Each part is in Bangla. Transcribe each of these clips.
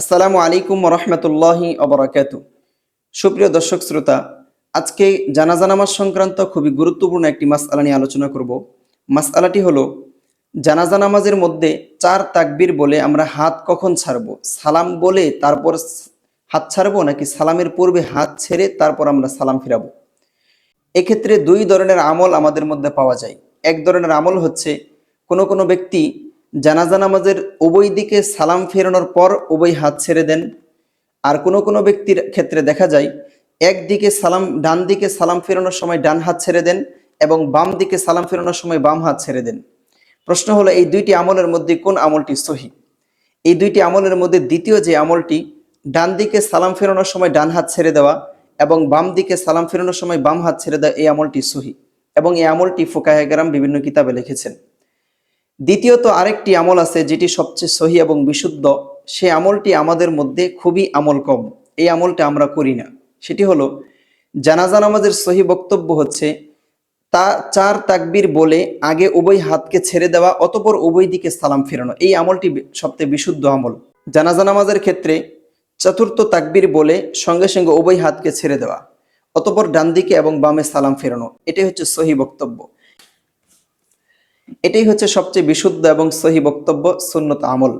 আসসালামু আলাইকুম রহমতুল্লাহি অবরাকাত সুপ্রিয় দর্শক শ্রোতা, আজকে জানাজা নামাজ সংক্রান্ত খুবই গুরুত্বপূর্ণ একটি মাসআলা নিয়ে আলোচনা করব। মাসআলাটি হলো, জানাজা নামাজের মধ্যে চার তাকবির বলে আমরা হাত কখন ছাড়বো? সালাম বলে তারপর হাত ছাড়বো নাকি সালামের পূর্বে হাত ছেড়ে তারপর আমরা সালাম ফিরাব? এক্ষেত্রে দুই ধরনের আমল আমাদের মধ্যে পাওয়া যায়। এক ধরনের আমল হচ্ছে, কোনো কোনো ব্যক্তি জানাজা নামাজের উভয় দিকে সালাম ফেরানোর পর উভয় হাত ছেড়ে দেন। আর কোনো কোনো ব্যক্তির ক্ষেত্রে দেখা যায়, একদিকে সালাম ডান দিকে সালাম ফেরানোর সময় ডান হাত ছেড়ে দেন এবং বাম দিকে সালাম ফেরানোর সময় বাম হাত ছেড়ে দেন। প্রশ্ন হলো, এই দুইটি আমলের মধ্যে কোন আমলটি সহি? এই দুইটি আমলের মধ্যে দ্বিতীয় যে আমলটি ডান দিকে সালাম ফেরানোর সময় ডান হাত ছেড়ে দেওয়া এবং বাম দিকে সালাম ফেরানোর সময় বাম হাত ছেড়ে দেওয়া, এই আমলটি সহি। এবং এই আমলটি ফোকাহেগারাম বিভিন্ন কিতাবে লিখেছেন। দ্বিতীয়ত আরেকটি আমল আছে যেটি সবচেয়ে সহি এবং বিশুদ্ধ। সে আমলটি আমাদের মধ্যে খুবই আমল কম। এই আমলটা আমরা করি না। সেটি হলো, জানাজা নামাজের সহি বক্তব্য হচ্ছে, তা চার তাকবির বলে আগে উভয় হাতকে ছেড়ে দেওয়া, অতপর উভয় দিকে সালাম ফেরানো। এই আমলটি সবচেয়ে বিশুদ্ধ আমল। জানাজা নামাজের ক্ষেত্রে চতুর্থ তাকবির বলে সঙ্গে সঙ্গে উভয় হাতকে ছেড়ে দেওয়া, অতপর ডান দিকে এবং বামে সালাম ফেরানো। এটাই হচ্ছে সহি বক্তব্য। এটাই হচ্ছে সবচেয়ে বিশুদ্ধ এবং সহি বক্তব্য সুন্নত আমল।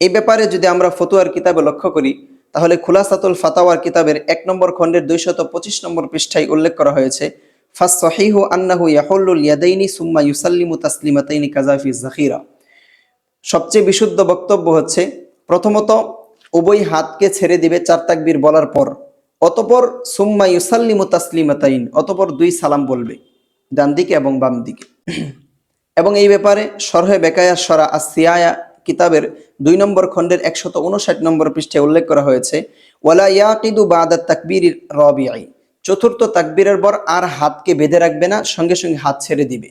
এই ব্যাপারে যদি আমরা ফতুয়ার কিতাবে লক্ষ্য করি, তাহলে খুলাসাতুল ফাতাওয়ার কিতাবের এক নম্বর খণ্ডের দুইশত পঁচিশ নম্বর পৃষ্ঠায় উল্লেখ করা হয়েছে, ফাস সহিহু আন্নাহু ইয়াহুল্লুল ইয়াদাইনি সুম্মা ইউসাল্লিমু তাসলিমাতাইনি কাজাফি জাখিরা সবচেয়ে বিশুদ্ধ বক্তব্য হচ্ছে, প্রথমত, উভয় হাতকে ছেড়ে দিবে চার তাকবীর বলার পর, অতপর সুম্মা ইউসাল্লিমু তাসলিমাতাইন, অতপর দুই সালাম বলবে, ডান দিকে এবং বাম দিকে। এবং এই ব্যাপারে সরহে বেকায়া সরা আসিয়ায়া কিতাবের দুই নম্বর খণ্ডের একশত উনষাট নম্বর পৃষ্ঠে উল্লেখ করা হয়েছে, ওয়ালা ইয়াকিদু বাদা তাকবির রবিআই চতুর্থ তাকবীরের পর আর হাতকে বেঁধে রাখবে না, সঙ্গে সঙ্গে হাত ছেড়ে দিবে।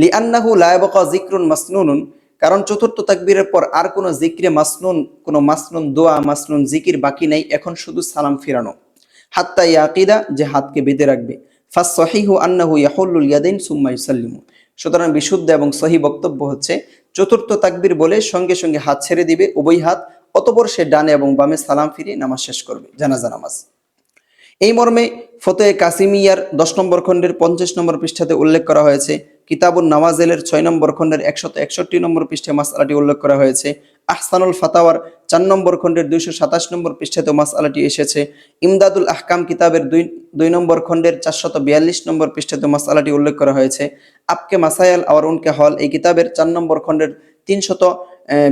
লিআন্নাহু লা ইয়াবকা যিকরুন মাসনুনুন, কারণ চতুর্থ তাকবীরের পর আর কোনো জিক্রে মাসনুন, কোনো মাসনুন দোয়া, মাসনুন জিকির বাকি নেই, এখন শুধু সালাম ফিরানো। হাত্তা ইয়াকিদা, যে হাতকে বেঁধে রাখবে। ফাস সহিহু আন্নাহু ইয়াহুল্লুল ইয়াদাইন সুম্মা ইউসাল্লিমু। সুতরাং বিশুদ্ধ এবং সহি বক্তব্য হচ্ছে, চতুর্থ তাকবির বলে সঙ্গে সঙ্গে হাত ছেড়ে দিবে, উভয় হাত, অতপর সে ডানে এবং বামে সালাম ফিরিয়ে নামাজ শেষ করবে, জানাজা নামাজ। এই মর্মে ফতে কাসিমিয়ার দশ নম্বর খণ্ডের পঞ্চাশ নম্বর পৃষ্ঠাতে উল্লেখ করা হয়েছে কিতাবুল নওয়াজেলের ছয় নম্বর খণ্ডের একশত একষট্টি নম্বর পৃষ্ঠে মাসালাটি উল্লেখ করা হয়েছে। আহসানুল ফাতাওয়ার চার নম্বর খণ্ডের দুইশো সাতাশ নম্বর পৃষ্ঠাতে মাসালাটি এসেছে। ইমদাদুল আহকাম কিতাবের দুই দুই নম্বর খণ্ডের চারশত বিয়াল্লিশ নম্বর পৃষ্ঠাতে মাসালাটি উল্লেখ করা হয়েছে। আপকে মাসায়াল আওয়ার উনকে হল এই কিতাবের চার নম্বর খণ্ডের তিনশত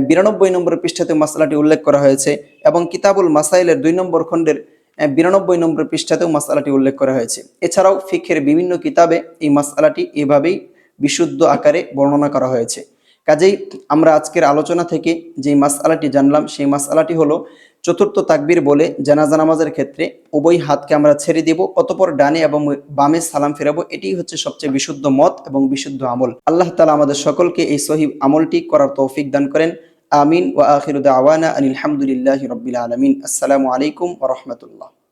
বিরানব্বই নম্বর পৃষ্ঠাতে মাসালাটি উল্লেখ করা হয়েছে এবং কিতাবুল মাসাইলের দুই নম্বর খণ্ডের বিরানব্বই নম্বর পৃষ্ঠাতেও মাসালাটি উল্লেখ করা হয়েছে। এছাড়াও ফিখের বিভিন্ন কিতাবে এই মাসালাটি এভাবেই বিশুদ্ধ আকারে বর্ণনা করা হয়েছে। কাজেই আমরা আজকের আলোচনা থেকে যে মাসআলাটি জানলাম, সেই মাসআলাটি হলো চতুর্থ তাকবীর বলে জানাজা নামাজের ক্ষেত্রে উভয় হাতকে আমরা ছেড়ে দেব, অতপর ডানে এবং বামে সালাম ফেরাবো। এটিই হচ্ছে সবচেয়ে বিশুদ্ধ মত এবং বিশুদ্ধ আমল। আল্লাহ তালা আমাদের সকলকে এই সহি আমলটি করার তৌফিক দান করেন। আমিন। ওয়া আখিরুদ আওয়ানা আনিল হামদুলিল্লাহি রব্বিল আলামিন। আসসালামু আলাইকুম ওয়া রাহমাতুল্লাহ।